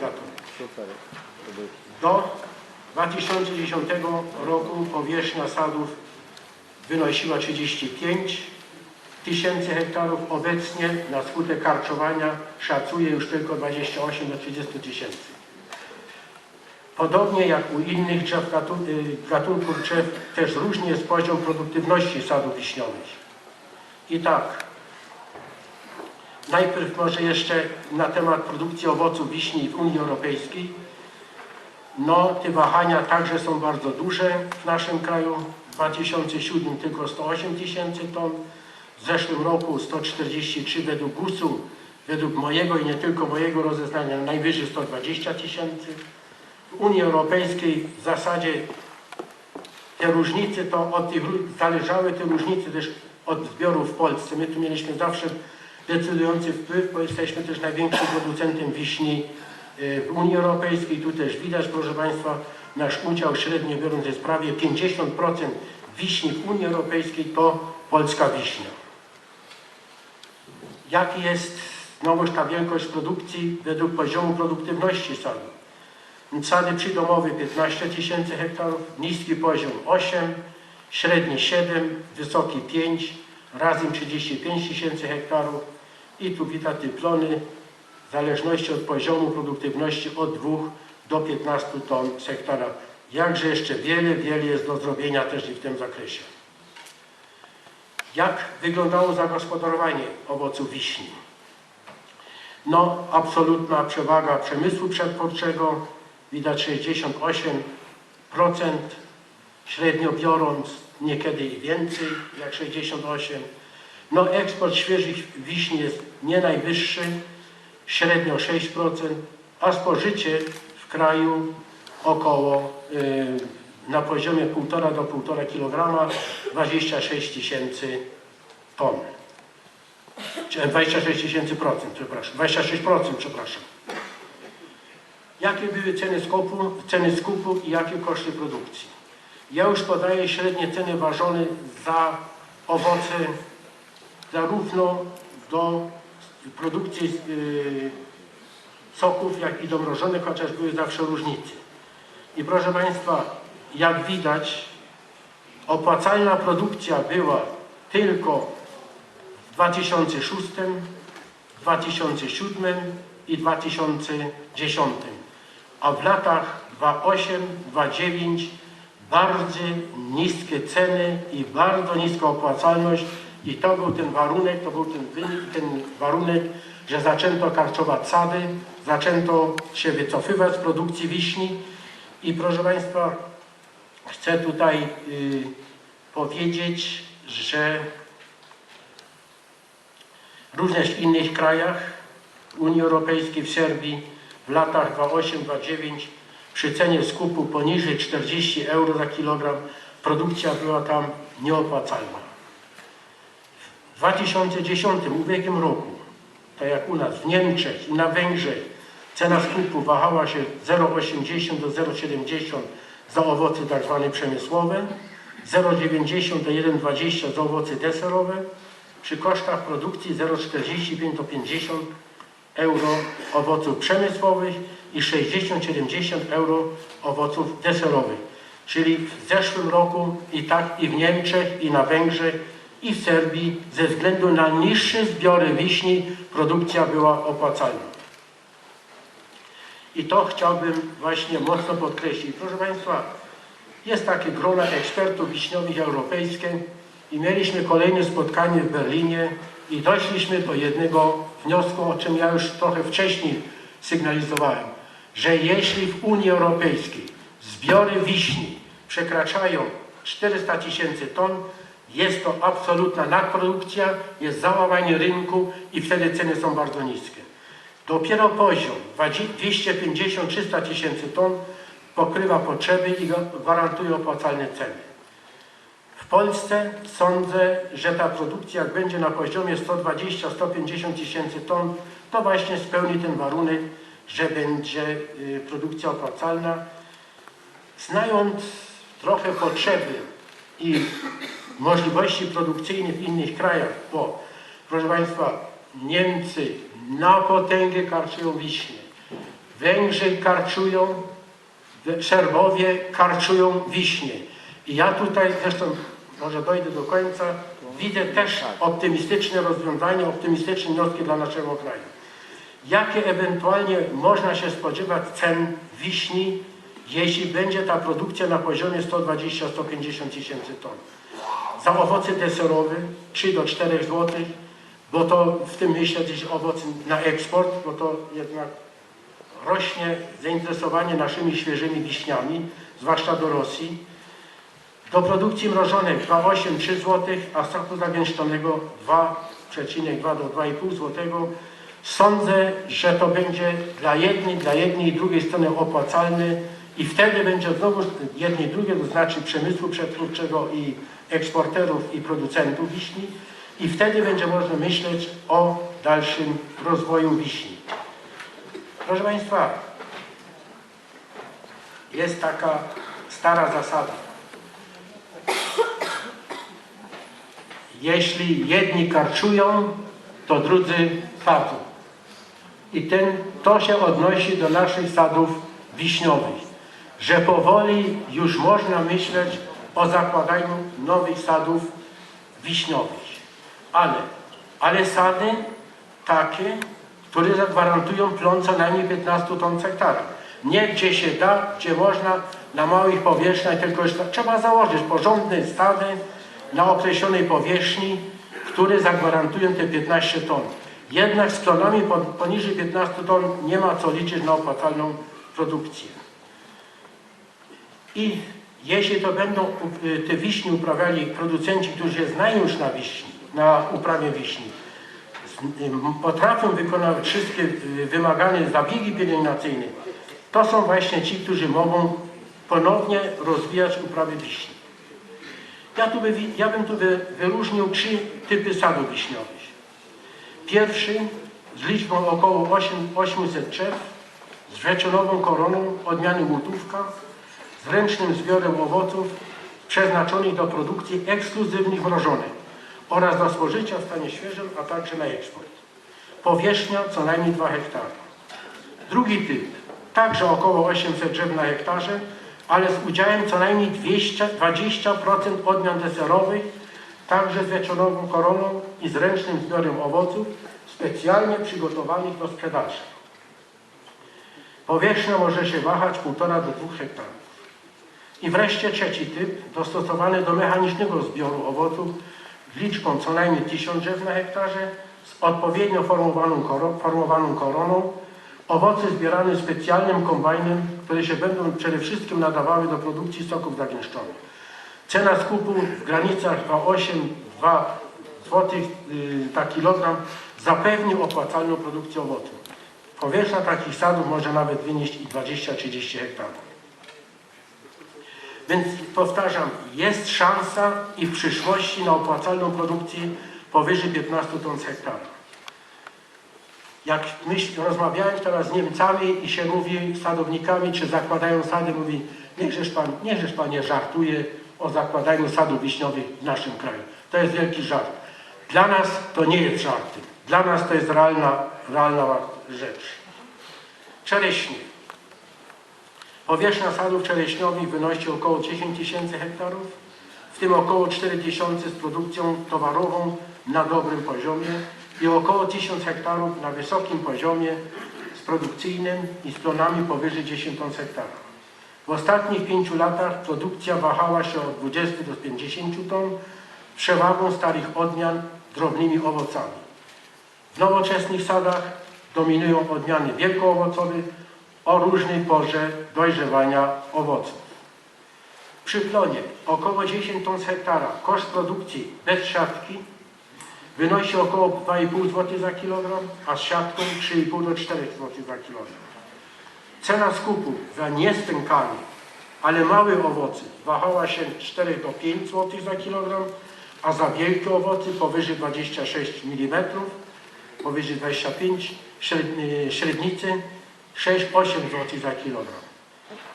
gatunek. Super. Do 2010 roku powierzchnia sadów wynosiła 35 tysięcy hektarów. Obecnie na skutek karczowania szacuje już tylko 28 do 30 tysięcy. Podobnie jak u innych drzew, y, gatunków drzew, też różnie jest poziom produktywności sadów wiśniowych. I tak, najpierw może jeszcze na temat produkcji owoców wiśni w Unii Europejskiej. No, te wahania także są bardzo duże w naszym kraju. W 2007 tylko 108 tysięcy ton, w zeszłym roku 143 według GUS-u, według mojego i nie tylko mojego rozeznania najwyżej 120 tysięcy. W Unii Europejskiej w zasadzie te różnice to od tych, zależały te różnice też od zbiorów w Polsce. My tu mieliśmy zawsze decydujący wpływ, bo jesteśmy też największym producentem wiśni y, w Unii Europejskiej. Tu też widać, proszę Państwa, nasz udział średnio biorąc jest prawie 50% wiśni w Unii Europejskiej to polska wiśnia. Jaki jest znowuż ta wielkość produkcji według poziomu produktywności sadu? Sady przydomowe 15 tysięcy hektarów, niski poziom 8, średni 7, wysoki 5, razem 35 tysięcy hektarów i tu widać plony w zależności od poziomu produktywności od 2 do 15 ton z hektara. Jakże jeszcze wiele, wiele jest do zrobienia też i w tym zakresie. Jak wyglądało zagospodarowanie owoców wiśni? No, absolutna przewaga przemysłu przetwórczego, widać 68%, średnio biorąc niekiedy i więcej, jak 68%. No, eksport świeżych wiśni jest nie najwyższy, średnio 6%, a spożycie w kraju około y, na poziomie 1,5 do 1,5 kg 26 tysięcy ton. Czy 26 tysięcy procent, przepraszam, 26% przepraszam. Jakie były ceny skupu, ceny skupu i jakie koszty produkcji? Ja już podaję średnie ceny ważone za owoce zarówno do produkcji yy, soków, jak i do mrożonych, chociaż były zawsze różnice. I proszę Państwa, jak widać, opłacalna produkcja była tylko w 2006, 2007 i 2010, a w latach 2008-2009 bardzo niskie ceny i bardzo niska opłacalność i to był ten warunek, to był ten wynik, ten warunek, że zaczęto karczować sady, zaczęto się wycofywać z produkcji wiśni i proszę Państwa, chcę tutaj y, powiedzieć, że również w innych krajach Unii Europejskiej, w Serbii w latach 2008-2009 przy cenie skupu poniżej 40 euro za kilogram produkcja była tam nieopłacalna. W 2010, ubiegłym roku, tak jak u nas w Niemczech i na Węgrzech, cena skupu wahała się 0,80 do 0,70 za owoce tak zwane przemysłowe, 0,90 do 1,20 za owoce deserowe, przy kosztach produkcji 0,45 do 50 euro owoców przemysłowych i 60-70 euro owoców deserowych. Czyli w zeszłym roku i tak i w Niemczech, i na Węgrzech, i w Serbii ze względu na niższe zbiory wiśni produkcja była opłacalna. I to chciałbym właśnie mocno podkreślić. Proszę Państwa, jest takie grono ekspertów wiśniowych europejskie i mieliśmy kolejne spotkanie w Berlinie i doszliśmy do jednego wniosku, o czym ja już trochę wcześniej sygnalizowałem, że jeśli w Unii Europejskiej zbiory wiśni przekraczają 400 tysięcy ton, jest to absolutna nadprodukcja, jest załamanie rynku i wtedy ceny są bardzo niskie. Dopiero poziom 250-300 tysięcy ton pokrywa potrzeby i gwarantuje opłacalne ceny. W Polsce sądzę, że ta produkcja jak będzie na poziomie 120-150 tysięcy ton, to właśnie spełni ten warunek, że będzie y, produkcja opłacalna. Znając trochę potrzeby i możliwości produkcyjne w innych krajach, bo proszę Państwa, Niemcy na potęgę karczują wiśnie. Węgrzy karczują, Serbowie karczują wiśnie. I ja tutaj, zresztą może dojdę do końca, widzę też optymistyczne rozwiązania, optymistyczne wnioski dla naszego kraju. Jakie ewentualnie można się spodziewać cen wiśni, jeśli będzie ta produkcja na poziomie 120-150 tysięcy ton? Za owoce deserowe 3 do 4 zł, bo to w tym myślę gdzieś owoc na eksport, bo to jednak rośnie zainteresowanie naszymi świeżymi wiśniami, zwłaszcza do Rosji. Do produkcji mrożonej 2,8-3 zł, a soku zagęszczonego 2,2 do 2,5 zł. Sądzę, że to będzie dla jednej, dla jednej i drugiej strony opłacalne i wtedy będzie znowu jednej i drugiej, to znaczy przemysłu przetwórczego i eksporterów i producentów wiśni i wtedy będzie można myśleć o dalszym rozwoju wiśni. Proszę Państwa, jest taka stara zasada. Jeśli jedni karczują, to drudzy padzą. I ten, to się odnosi do naszych sadów wiśniowych, że powoli już można myśleć o zakładaniu nowych sadów wiśniowych. Ale, ale sady takie, które zagwarantują plon co najmniej 15 ton hektara. Nie gdzie się da, gdzie można na małych powierzchniach, tylko tak trzeba założyć porządne stady na określonej powierzchni, które zagwarantują te 15 ton. Jednak z plonami po- poniżej 15 ton nie ma co liczyć na opłacalną produkcję. I jeśli to będą y, te wiśnie uprawiali producenci, którzy znają już na wiśni, na uprawie wiśni, y, potrafią wykonać wszystkie y, wymagane zabiegi pielęgnacyjne, to są właśnie ci, którzy mogą ponownie rozwijać uprawy wiśni. Ja, tu by, ja bym tu wy, wyróżnił trzy typy sadów wiśniowych. Pierwszy z liczbą około 8, 800 drzew, z wrzecionową koroną odmiany łutówka, z ręcznym zbiorem owoców przeznaczonych do produkcji ekskluzywnych mrożonych oraz do spożycia w stanie świeżym, a także na eksport. Powierzchnia co najmniej 2 hektary. Drugi typ, także około 800 drzew na hektarze, ale z udziałem co najmniej 200, 20% odmian deserowych, także z wieczorową koroną i z ręcznym zbiorem owoców, specjalnie przygotowanych do sprzedaży. Powierzchnia może się wahać 1,5 do 2 hektarów. I wreszcie trzeci typ, dostosowany do mechanicznego zbioru owoców z liczbą co najmniej 1000 drzew na hektarze, z odpowiednio formowaną, formowaną koroną, owoce zbierane specjalnym kombajnem, które się będą przede wszystkim nadawały do produkcji soków zagęszczonych. Cena skupu w granicach 2,8-2 zł za kilogram zapewni opłacalną produkcję owoców. Powierzchnia takich sadów może nawet wynieść i 20-30 hektarów. Więc powtarzam, jest szansa i w przyszłości na opłacalną produkcję powyżej 15 ton z hektara. Jak myśl, rozmawiałem teraz z Niemcami i się mówi sadownikami, czy zakładają sady, mówi, niechżeż pan, niechżeż pan nie żartuje o zakładaniu sadów wiśniowych w naszym kraju. To jest wielki żart. Dla nas to nie jest żarty. Dla nas to jest realna, realna rzecz. Czereśnie. Powierzchnia sadów czereśniowych wynosi około 10 tysięcy hektarów, w tym około 4 tysiące z produkcją towarową na dobrym poziomie i około 1000 hektarów na wysokim poziomie z produkcyjnym i z plonami powyżej 10 ton hektara. W ostatnich pięciu latach produkcja wahała się od 20 do 50 ton, przewagą starych odmian drobnymi owocami. W nowoczesnych sadach dominują odmiany wielkoowocowe o różnej porze dojrzewania owoców. Przy plonie około 10 ton z hektara koszt produkcji bez siatki wynosi około 2,5 zł za kilogram, a z siatką 3,5 do 4 zł za kilogram. Cena skupu za niestękane, ale małe owoce wahała się 4 do 5 zł za kilogram, a za wielkie owoce powyżej 26 mm, powyżej 25 średni- średnicy 6-8 zł za kilogram.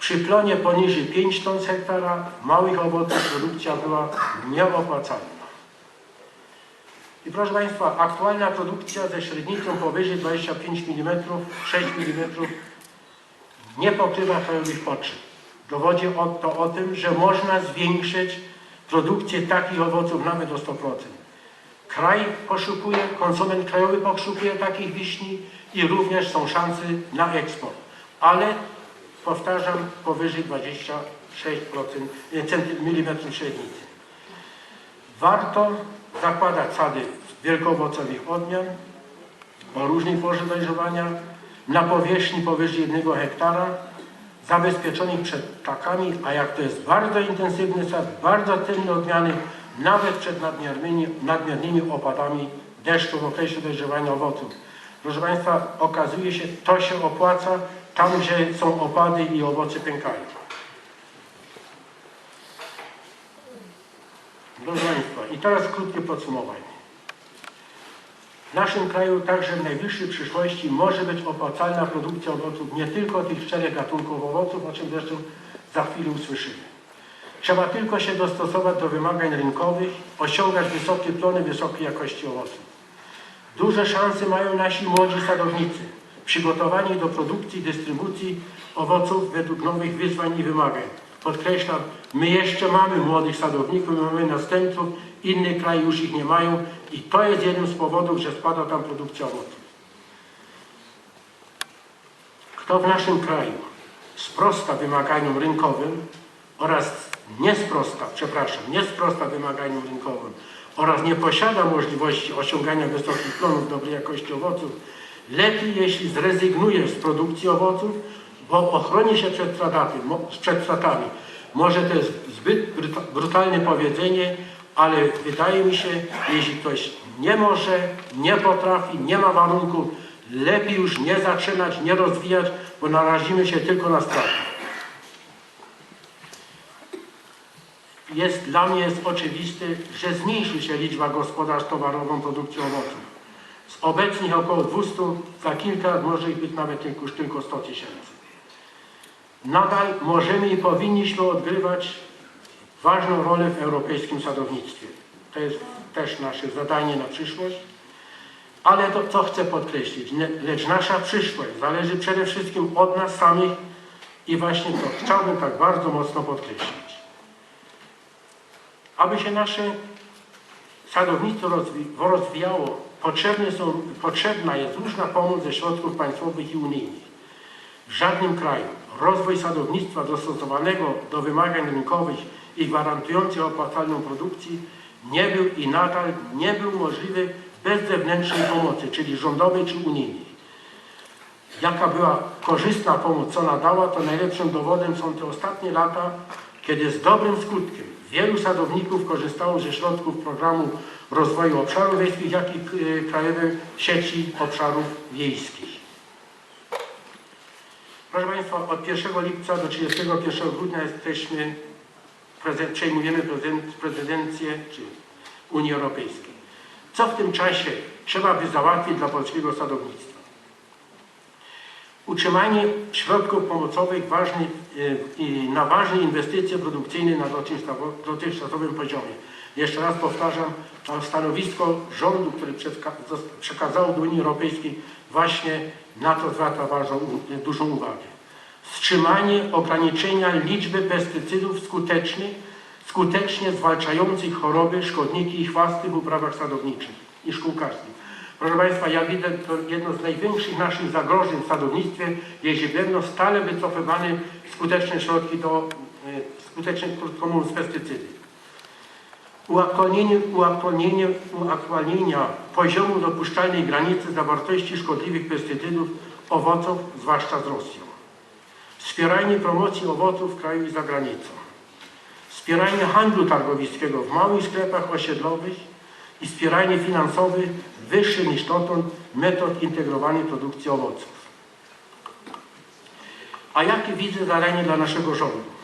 Przy plonie poniżej 5 ton z hektara małych owoców produkcja była nieopłacalna. I proszę Państwa, aktualna produkcja ze średnicą powyżej 25 mm, 6 mm nie pokrywa krajowych potrzeb. Dowodzi o, to o tym, że można zwiększyć produkcję takich owoców nawet o 100%. Kraj poszukuje, konsument krajowy poszukuje takich wiśni i również są szanse na eksport. Ale powtarzam, powyżej 26% mm średnicy. Warto zakładać sady wielkoowocowych odmian o różnej porze dojrzewania na powierzchni powyżej 1 hektara zabezpieczonych przed ptakami, a jak to jest bardzo intensywny sad, bardzo cenne odmiany, nawet przed nadmiernymi, nadmiernymi opadami deszczu w okresie dojrzewania owoców. Proszę Państwa, okazuje się, to się opłaca tam, gdzie są opady i owoce pękają. Proszę Państwa, i teraz krótkie podsumowanie. W naszym kraju także w najbliższej przyszłości może być opłacalna produkcja owoców nie tylko tych czterech gatunków owoców, o czym zresztą za chwilę usłyszymy. Trzeba tylko się dostosować do wymagań rynkowych, osiągać wysokie plony wysokiej jakości owoców. Duże szanse mają nasi młodzi sadownicy, przygotowani do produkcji dystrybucji owoców według nowych wyzwań i wymagań. Podkreślam, my jeszcze mamy młodych sadowników, my mamy następców, inne kraje już ich nie mają i to jest jeden z powodów, że spada tam produkcja owoców. Kto w naszym kraju sprosta wymaganiom rynkowym oraz nie sprosta, przepraszam, nie sprosta wymaganiom rynkowym oraz nie posiada możliwości osiągania wysokich plonów dobrej jakości owoców, lepiej jeśli zrezygnuje z produkcji owoców, bo ochroni się przed, mo- przed stratami. Może to jest zbyt bruta- brutalne powiedzenie, ale wydaje mi się, jeśli ktoś nie może, nie potrafi, nie ma warunków, lepiej już nie zaczynać, nie rozwijać, bo narazimy się tylko na straty. Jest, dla mnie jest oczywiste, że zmniejszy się liczba gospodarstw towarową produkcji owoców. Z obecnych około 200 za kilka lat może ich być nawet tylko, tylko 100 tysięcy. Nadal możemy i powinniśmy odgrywać ważną rolę w europejskim sadownictwie. To jest też nasze zadanie na przyszłość. Ale to, co chcę podkreślić, lecz nasza przyszłość zależy przede wszystkim od nas samych i właśnie to chciałbym tak bardzo mocno podkreślić. Aby się nasze sadownictwo rozwi- rozwijało, są, potrzebna jest różna pomoc ze środków państwowych i unijnych. W żadnym kraju rozwój sadownictwa dostosowanego do wymagań rynkowych i gwarantujący opłacalną produkcję nie był i nadal nie był możliwy bez zewnętrznej pomocy, czyli rządowej czy unijnej. Jaka była korzystna pomoc, co nadała, to najlepszym dowodem są te ostatnie lata, kiedy z dobrym skutkiem wielu sadowników korzystało ze środków programu rozwoju obszarów wiejskich, jak i y, Krajowej Sieci Obszarów Wiejskich. Proszę Państwa, od 1 lipca do 31 grudnia jesteśmy, prezen- przejmujemy prezen- prezydencję Unii Europejskiej. Co w tym czasie trzeba by załatwić dla polskiego sadownictwa? Utrzymanie środków pomocowych ważnych, y, i na ważne inwestycje produkcyjne na dotychczasowym poziomie. Jeszcze raz powtarzam, stanowisko rządu, które przekazało do Unii Europejskiej, właśnie na to zwraca u- dużą uwagę. Wstrzymanie ograniczenia liczby pestycydów skutecznych, skutecznie zwalczających choroby, szkodniki i chwasty w uprawach sadowniczych i szkółkarskich. Proszę Państwa, ja widzę to jedno z największych naszych zagrożeń w sadownictwie, jeśli będą stale wycofywane skuteczne środki do e, skutecznych, krótko mówiąc, pestycydy. Uaktualnienie, uaktualnienie, uaktualnienia poziomu dopuszczalnej granicy zawartości szkodliwych pestycydów owoców, zwłaszcza z Rosją. Wspieranie promocji owoców w kraju i za granicą. Wspieranie handlu targowiskiego w małych sklepach osiedlowych i wspieranie finansowe wyższe niż dotąd metod integrowanej produkcji owoców. A jakie widzę zadanie dla naszego rządu?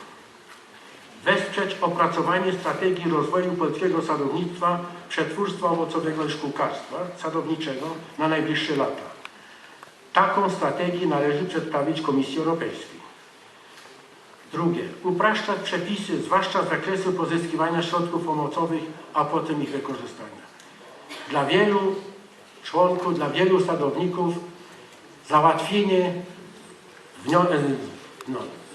Wesprzeć opracowanie strategii rozwoju polskiego sadownictwa, przetwórstwa owocowego i szkółkarstwa sadowniczego na najbliższe lata. Taką strategię należy przedstawić Komisji Europejskiej. Drugie, upraszczać przepisy, zwłaszcza z zakresu pozyskiwania środków pomocowych, a potem ich wykorzystania. Dla wielu członków, dla wielu sadowników załatwienie e, No,